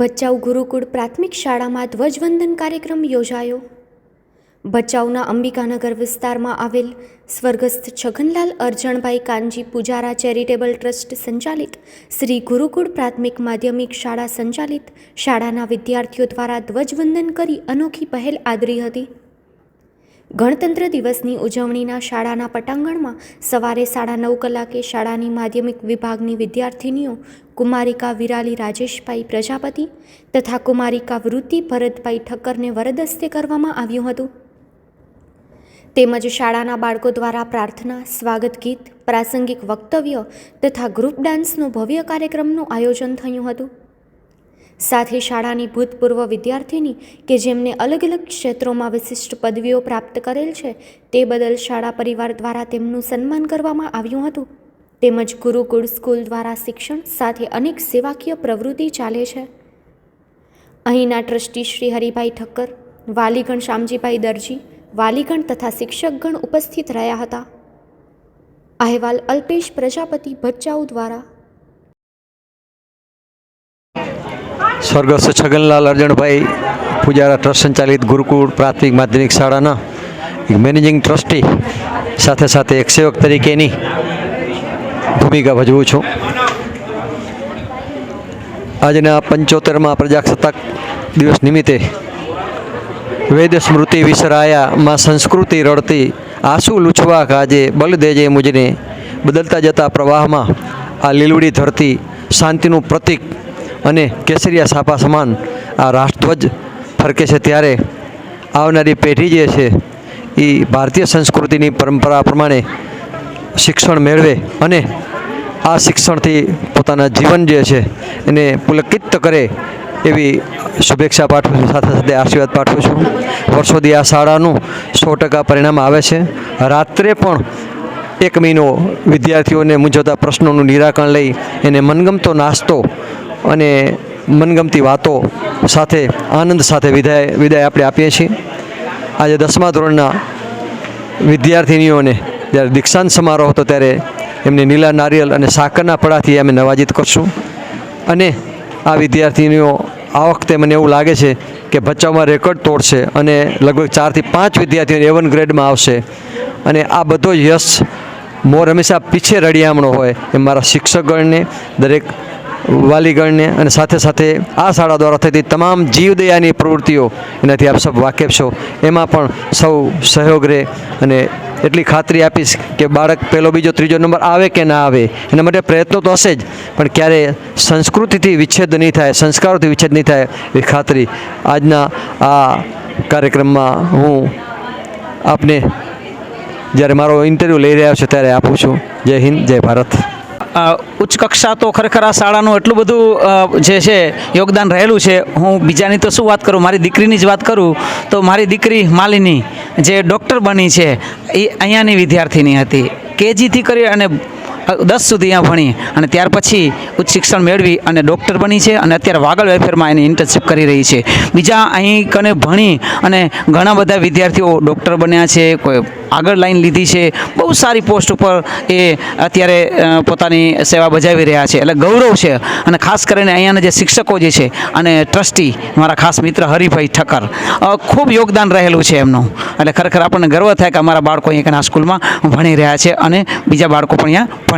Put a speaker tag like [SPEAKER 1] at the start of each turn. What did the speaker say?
[SPEAKER 1] ભચાઉ ગુરુકુળ પ્રાથમિક શાળામાં ધ્વજવંદન કાર્યક્રમ યોજાયો. ભચાઉના અંબિકાનગર વિસ્તારમાં આવેલ સ્વર્ગસ્થ છગનલાલ અરજણભાઈ કાનજી પૂજારા ચેરિટેબલ ટ્રસ્ટ સંચાલિત શ્રી ગુરુકુળ પ્રાથમિક માધ્યમિક શાળા સંચાલિત શાળાના વિદ્યાર્થીઓ દ્વારા ધ્વજવંદન કરી અનોખી પહેલ આદરી હતી. ગણતંત્ર દિવસની ઉજવણીના શાળાના પટાંગણમાં સવારે સાડા નવ કલાકે શાળાની માધ્યમિક વિભાગની વિદ્યાર્થિનીઓ કુમારિકા વિરાલી રાજેશભાઈ પ્રજાપતિ તથા કુમારિકા વૃત્તિ ભરતભાઈ ઠક્કરને વરદસ્તે કરવામાં આવ્યું હતું. તેમજ શાળાના બાળકો દ્વારા પ્રાર્થના, સ્વાગત ગીત, પ્રાસંગિક વક્તવ્ય તથા ગ્રુપ ડાન્સનો ભવ્ય કાર્યક્રમનું આયોજન થયું હતું. સાથે શાળાની ભૂતપૂર્વ વિદ્યાર્થીની કે જેમને અલગ અલગ ક્ષેત્રોમાં વિશિષ્ટ પદવીઓ પ્રાપ્ત કરેલ છે, તે બદલ શાળા પરિવાર દ્વારા તેમનું સન્માન કરવામાં આવ્યું હતું. તેમજ ગુરુકુળ સ્કૂલ દ્વારા શિક્ષણ સાથે અનેક સેવાકીય પ્રવૃત્તિ ચાલે છે. અહીંના ટ્રસ્ટી શ્રી હરિભાઈ ઠક્કર, વાલીગણ શામજીભાઈ દરજી, વાલીગણ તથા શિક્ષકગણ ઉપસ્થિત રહ્યા હતા. અહેવાલ અલ્પેશ પ્રજાપતિ ભચ્ચાઉ દ્વારા
[SPEAKER 2] સ્વર્ગસ્થ છગનલાલ અરજણભાઈ પૂજારા ટ્રસ્ટ સંચાલિત ગુરુકુળ પ્રાથમિક માધ્યમિક શાળાના મેનેજિંગ ટ્રસ્ટી, સાથે સાથે એક સેવક તરીકેની ભૂમિકા ભજવું છું. આજના પંચોતેરમાં પ્રજાસત્તાક દિવસ નિમિત્તે વેદ સ્મૃતિ વિસરાયા, માં સંસ્કૃતિ રડતી, આંસુ લૂછવા કાજે બલ દેજે મુજને બદલતા જતા પ્રવાહમાં આ લીલુડી ધરતી શાંતિનું પ્રતીક અને કેસરિયા સાપા સમાન આ રાષ્ટ્રધ્વજ ફરકે છે ત્યારે આવનારી પેઢી જે છે એ ભારતીય સંસ્કૃતિની પરંપરા પ્રમાણે શિક્ષણ મેળવે અને આ શિક્ષણથી પોતાના જીવન જે છે એને પુલકિત કરે એવી શુભેચ્છા પાઠવું છું. સાથે સાથે આશીર્વાદ પાઠવું છું. વર્ષોથી આ શાળાનું સો ટકા પરિણામ આવે છે. રાત્રે પણ એક મહિનો વિદ્યાર્થીઓને મૂંઝવતા પ્રશ્નોનું નિરાકરણ લઈ એને મનગમતો નાસ્તો અને મનગમતી વાતો સાથે, આનંદ સાથે વિદાય વિદાય આપણે આપીએ છીએ. આજે દસમા ધોરણના વિદ્યાર્થિનીઓને જ્યારે દીક્ષાંત સમારોહ હતો ત્યારે એમને નીલા નારિયેલ અને સાકરના પડાથી અમે નવાજીત કરશું. અને આ વિદ્યાર્થિનીઓ આ વખતે મને એવું લાગે છે કે ભચાઉમાં રેકોર્ડ તોડશે અને લગભગ ચારથી પાંચ વિદ્યાર્થીઓ એવન ગ્રેડમાં આવશે. અને આ બધો યશ મોર હંમેશા પીછે રડિયામણો હોય એ મારા શિક્ષકગણને દરેક વાલીગણને અને સાથે સાથે આ શાળા દ્વારા થતી તમામ જીવદયાની પ્રવૃત્તિઓ એનાથી આપ સૌ વાકેફ છો. એમાં પણ સૌ સહયોગ રહે અને એટલી ખાતરી આપીશ કે બાળક પહેલો, બીજો, ત્રીજો નંબર આવે કે ના આવે એના માટે પ્રયત્નો તો હશે જ, પણ ક્યારે સંસ્કૃતિથી વિચ્છેદ નહીં થાય, સંસ્કારોથી વિચ્છેદ નહીં થાય એ ખાતરી આજના આ કાર્યક્રમમાં હું આપને જ્યારે મારો ઇન્ટરવ્યૂ લઈ રહ્યો છું ત્યારે આપું છું. જય હિન્દ, જય ભારત.
[SPEAKER 3] ઉચ્ચ કક્ષા તો ખરેખર આ શાળાનું એટલું બધું જે છે, યોગદાન રહેલું છે. હું બીજાની તો શું વાત કરું? મારી દીકરીની જ વાત કરું? તો મારી દીકરી માલિની જે ડૉક્ટર બની છે, એ અહીંયાની વિદ્યાર્થીની હતી. કેજીથી કરી અને દસ સુધી અહીંયા ભણી અને ત્યાર પછી ઉચ્ચ શિક્ષણ મેળવી અને ડૉક્ટર બની છે અને અત્યારે વાગલ વેલફેરમાં એની ઇન્ટર્નશીપ કરી રહી છે. બીજા અહીં કને ભણી અને ઘણા બધા વિદ્યાર્થીઓ ડૉક્ટર બન્યા છે, કોઈ આગળ લાઈન લીધી છે. બહુ સારી પોસ્ટ ઉપર એ અત્યારે પોતાની સેવા બજાવી રહ્યા છે. એટલે ગૌરવ છે. અને ખાસ કરીને અહીંયાના જે શિક્ષકો જે છે અને ટ્રસ્ટી મારા ખાસ મિત્ર હરિભાઈ ઠક્કર ખૂબ યોગદાન રહેલું છે એમનું. એટલે ખરેખર આપણને ગર્વ થાય કે અમારા બાળકો અહીંયા સ્કૂલમાં ભણી રહ્યા છે અને બીજા બાળકો પણ અહીંયા ભણે